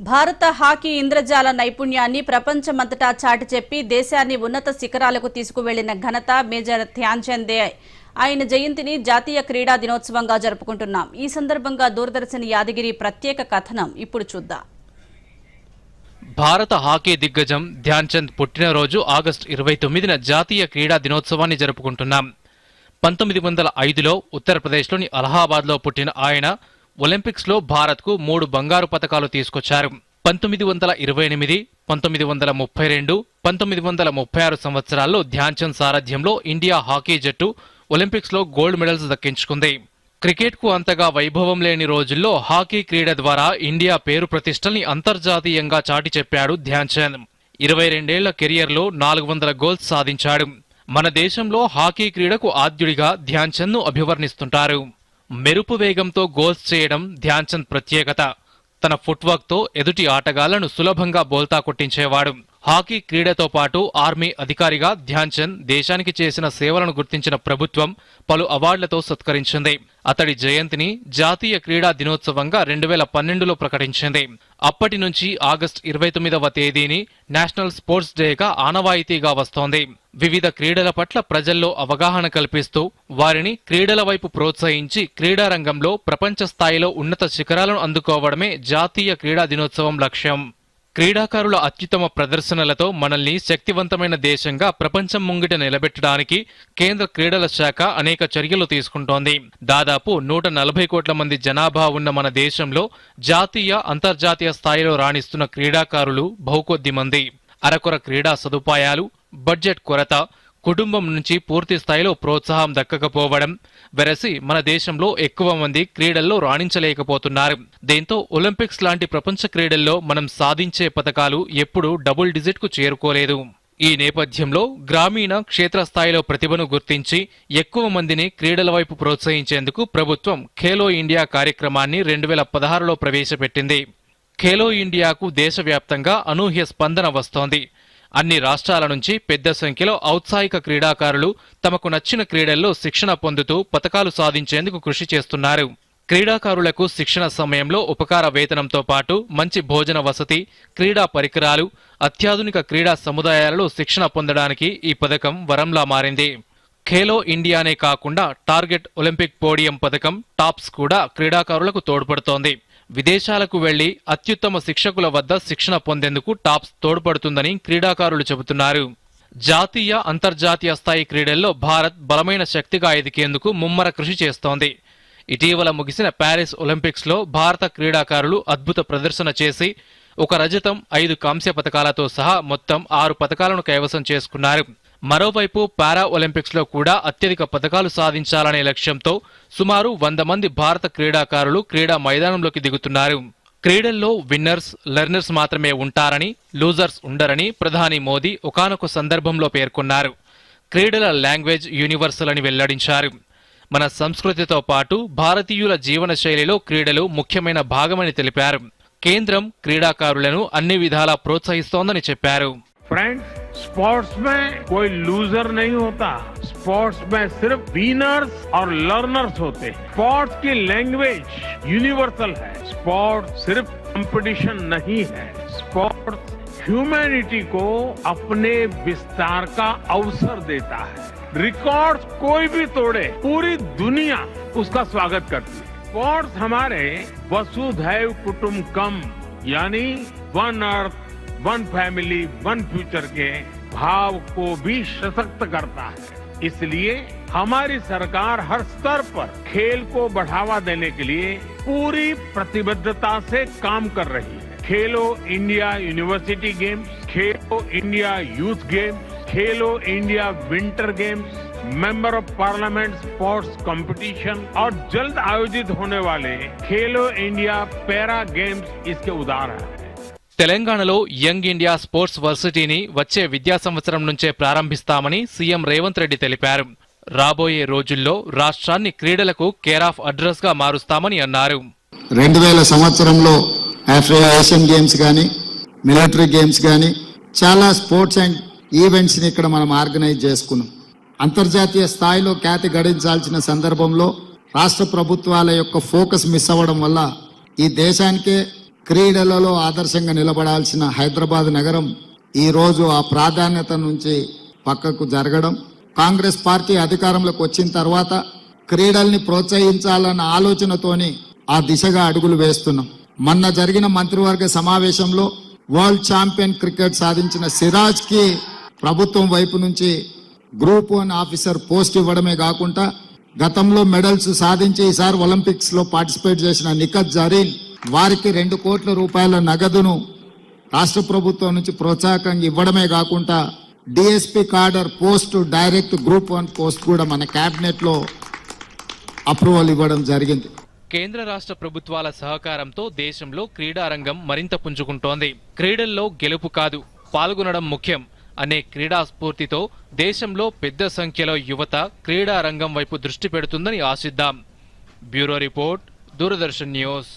భారత హాకీ ఇంద్రజాల నైపుణ్యాన్ని ప్రపంచమంతటా చాటి చెప్పి దేశాన్ని ఉన్నత శిఖరాలకు తీసుకువెళ్ళిన ఘనత మేజర్ ధ్యాన్చందే ఆయన జయంతిని జాతీయ క్రీడా దినోత్సవంగా జరుపుకుంటున్నాం. ఈ సందర్భంగా దూరదర్శన్ యాదగిరి ప్రత్యేక కథనం. ఇప్పుడు చూద్దాం. భారత హాకీ దిగ్గజం ధ్యాన్ చంద్ పుట్టినరోజు ఆగస్టు ఇరవై తొమ్మిదిన జాతీయ క్రీడా దినోత్సవాన్ని జరుపుకుంటున్నాం. పంతొమ్మిది వందల ఐదులో ఉత్తరప్రదేశ్లోని అలహాబాద్లో పుట్టిన ఆయన ఒలింపిక్స్లో భారత్కు మూడు బంగారు పతకాలు తీసుకొచ్చారు. పంతొమ్మిది వందల ఇరవై ఎనిమిది పంతొమ్మిది వందల ముప్పై రెండు పంతొమ్మిది వందల ముప్పై ఆరు సంవత్సరాల్లో ధ్యాన్ చంద్ సారథ్యంలో ఇండియా హాకీ జట్టు ఒలింపిక్స్లో గోల్డ్ మెడల్స్ దక్కించుకుంది. క్రికెట్కు అంతగా వైభవం లేని రోజుల్లో హాకీ క్రీడ ద్వారా ఇండియా పేరు ప్రతిష్టల్ని అంతర్జాతీయంగా చాటి చెప్పాడు ధ్యాన్ చంద్ ఇరవై రెండేళ్ళ కెరియర్లో నాలుగు వందల గోల్స్ సాధించాడు. మన దేశంలో హాకీ క్రీడకు ఆద్యుడిగా ధ్యాన్చంద్ను అభివర్ణిస్తుంటారు. మెరుపు వేగంతో గోల్స్ చేయడం ధ్యాన్ చంద్ ప్రత్యేకత. తన ఫుట్వర్క్తో ఎదుటి ఆటగాళ్ళను సులభంగా బోల్తా కొట్టించేవాడు. హాకీ క్రీడతో పాటు ఆర్మీ అధికారిగా ధ్యాన్ చంద్ దేశానికి చేసిన సేవలను గుర్తించిన ప్రభుత్వం పలు అవార్డులతో సత్కరించింది. అతడి జయంతిని జాతీయ క్రీడా దినోత్సవంగా రెండు వేల పన్నెండులో ప్రకటించింది. అప్పటి నుంచి ఆగస్టు ఇరవై తొమ్మిదవ తేదీని నేషనల్ స్పోర్ట్స్ డేగా ఆనవాయితీగా వస్తోంది. వివిధ క్రీడల పట్ల ప్రజల్లో అవగాహన కల్పిస్తూ వారిని క్రీడల వైపు ప్రోత్సహించి క్రీడారంగంలో ప్రపంచ స్థాయిలో ఉన్నత శిఖరాలను అందుకోవడమే జాతీయ క్రీడా దినోత్సవం లక్ష్యం. క్రీడాకారుల అత్యుత్తమ ప్రదర్శనలతో మనల్ని శక్తివంతమైన దేశంగా ప్రపంచం ముంగిట నిలబెట్టడానికి కేంద్ర క్రీడల శాఖ అనేక చర్యలు తీసుకుంటోంది. దాదాపు నూట నలభై కోట్ల మంది జనాభా ఉన్న మన దేశంలో జాతీయ అంతర్జాతీయ స్థాయిలో రాణిస్తున్న క్రీడాకారులు బహుకొద్ది మంది. అరకొర క్రీడా సదుపాయాలు బడ్జెట్ కొరత కుటుంబం నుంచి పూర్తి స్థాయిలో ప్రోత్సాహం దక్కకపోవడం వెరసి మన దేశంలో ఎక్కువ మంది క్రీడల్లో రాణించలేకపోతున్నారు. దీంతో ఒలింపిక్స్ లాంటి ప్రపంచ క్రీడల్లో మనం సాధించే పథకాలు ఎప్పుడూ డబుల్ డిజిట్కు చేరుకోలేదు. ఈ నేపథ్యంలో గ్రామీణ క్షేత్రస్థాయిలో ప్రతిభను గుర్తించి ఎక్కువ మందిని క్రీడల వైపు ప్రోత్సహించేందుకు ప్రభుత్వం ఖేలో ఇండియా కార్యక్రమాన్ని రెండు వేల పదహారులో ప్రవేశపెట్టింది. ఖేలో ఇండియాకు దేశవ్యాప్తంగా అనూహ్య స్పందన వస్తోంది. అన్ని రాష్ట్రాల నుంచి పెద్ద సంఖ్యలో ఔత్సాహిక క్రీడాకారులు తమకు నచ్చిన క్రీడల్లో శిక్షణ పొందుతూ పతకాలు సాధించేందుకు కృషి చేస్తున్నారు. క్రీడాకారులకు శిక్షణ సమయంలో ఉపకార వేతనంతో పాటు మంచి భోజన వసతి క్రీడా పరికరాలు అత్యాధునిక క్రీడా సముదాయాలలో శిక్షణ పొందడానికి ఈ పథకం వరంలా మారింది. ఖేలో ఇండియానే కాకుండా టార్గెట్ ఒలింపిక్ పోడియం పథకం టాప్స్ కూడా క్రీడాకారులకు తోడ్పడుతోంది. విదేశాలకు వెళ్ళి అత్యుత్తమ శిక్షకుల వద్ద శిక్షణ పొందేందుకు టాప్స్ తోడ్పడుతుందని క్రీడాకారులు చెబుతున్నారు. జాతీయ అంతర్జాతీయ స్థాయి క్రీడల్లో భారత్ బలమైన శక్తిగా ఎదిగేందుకు ముమ్మర కృషి చేస్తోంది. ఇటీవల ముగిసిన ప్యారిస్ ఒలింపిక్స్లో భారత క్రీడాకారులు అద్భుత ప్రదర్శన చేసి ఒక రజతం ఐదు కాంస్య పథకాలతో సహా మొత్తం ఆరు పథకాలను కైవసం చేసుకున్నారు. మరోవైపు పారా ఒలింపిక్స్లో కూడా అత్యధిక పథకాలు సాధించాలనే లక్ష్యంతో సుమారు వంద మంది భారత క్రీడాకారులు క్రీడా మైదానంలోకి దిగుతున్నారు. క్రీడల్లో విన్నర్స్ లెర్నర్స్ మాత్రమే ఉంటారని లూజర్స్ ఉండరని ప్రధాని మోదీ ఒకనొక సందర్భంలో పేర్కొన్నారు. క్రీడల లాంగ్వేజ్ యూనివర్సల్ అని వెల్లడించారు. మన సంస్కృతితో పాటు భారతీయుల జీవన శైలిలో క్రీడలు ముఖ్యమైన భాగమని తెలిపారు. కేంద్రం క్రీడాకారులను అన్ని విధాలా ప్రోత్సహిస్తోందని చెప్పారు. ఫ్రెండ్స్ स्पोर्ट्स में कोई लूजर नहीं होता। स्पोर्ट्स में सिर्फ़ विनर्स और लर्नर्स होते हैं। स्पोर्ट्स की लैंग्वेज यूनिवर्सल है। स्पोर्ट सिर्फ़ कंपटीशन नहीं है। स्पोर्ट्स ह्यूमैनिटी को अपने विस्तार का अवसर देता है। रिकॉर्ड्स कोई भी तोड़े, पूरी दुनिया उसका स्वागत करती है। स्पोर्ट्स हमारे वसुधैव कुटुंबकम यानी one earth one family, one future के भाव को भी सशक्त करता है। इसलिए हमारी सरकार हर स्तर पर खेल को बढ़ावा देने के लिए पूरी प्रतिबद्धता से काम कर रही है। Khelo India university games, Khelo India youth games, Khelo India winter games, member of parliament sports competition और जल्द आयोजित होने वाले खेलो इंडिया पैरा गेम्स इसके उदाहरण हैं। తెలంగాణలో యంగ్ ఇండియా స్పోర్ట్స్ వర్సిటీని వచ్చే విద్యా సంవత్సరం నుంచే ప్రారంభిస్తామని సీఎం రేవంత్ రెడ్డి తెలిపారు. రాబోయే రోజుల్లో రాష్ట్రాన్ని క్రీడలకు కేర్ ఆఫ్ అడ్రస్గా మారుస్తామని అన్నారు. రెండు వేల సంవత్సరంలో ఆఫ్రికా ఏషియన్ గేమ్స్ కానీ మిలిటరీ గేమ్స్ కానీ చాలా స్పోర్ట్స్ అండ్ ఈవెంట్స్ని ఇక్కడ మనం ఆర్గనైజ్ చేసుకున్నాం. అంతర్జాతీయ స్థాయిలో ఖ్యాతి గడించాల్సిన సందర్భంలో రాష్ట్ర ప్రభుత్వాల యొక్క ఫోకస్ మిస్ అవ్వడం వల్ల ఈ దేశానికే క్రీడలలో ఆదర్శంగా నిలబడాల్సిన హైదరాబాద్ నగరం ఈరోజు ఆ ప్రాధాన్యత నుంచి పక్కకు జరగడం కాంగ్రెస్ పార్టీ అధికారంలోకి వచ్చిన తర్వాత క్రీడల్ని ప్రోత్సహించాలన్న ఆలోచనతోని ఆ దిశగా అడుగులు వేస్తున్నాం. మొన్న జరిగిన మంత్రివర్గ సమావేశంలో వరల్డ్ ఛాంపియన్ క్రికెట్ సాధించిన సిరాజ్కి ప్రభుత్వం వైపు నుంచి గ్రూప్ వన్ ఆఫీసర్ పోస్ట్ ఇవ్వడమే కాకుండా గతంలో మెడల్స్ సాధించి ఈసారి ఒలింపిక్స్లో పార్టిసిపేట్ చేసిన నిఖత్ జరీన్ వారికి రెండు కోట్ల రూపాయల నగదును రాష్ట్ర ప్రభుత్వం నుంచి ప్రోత్సాహకంగా ఇవ్వడమే కాకుండా DSP cadre post direct group one post కూడా మన కేబినెట్లో అప్రూవల్ ఇవ్వడం జరిగింది. కేంద్ర రాష్ట్ర ప్రభుత్వాల సహకారంతో దేశంలో క్రీడారంగం మరింత పుంజుకుంటోంది. క్రీడల్లో గెలుపు కాదు పాల్గొనడం ముఖ్యం. అనే క్రీడా స్ఫూర్తితో దేశంలో పెద్ద సంఖ్యలో యువత క్రీడారంగం వైపు దృష్టి పెడుతుందని ఆశిద్దాం. Bureau report Doordarshan news.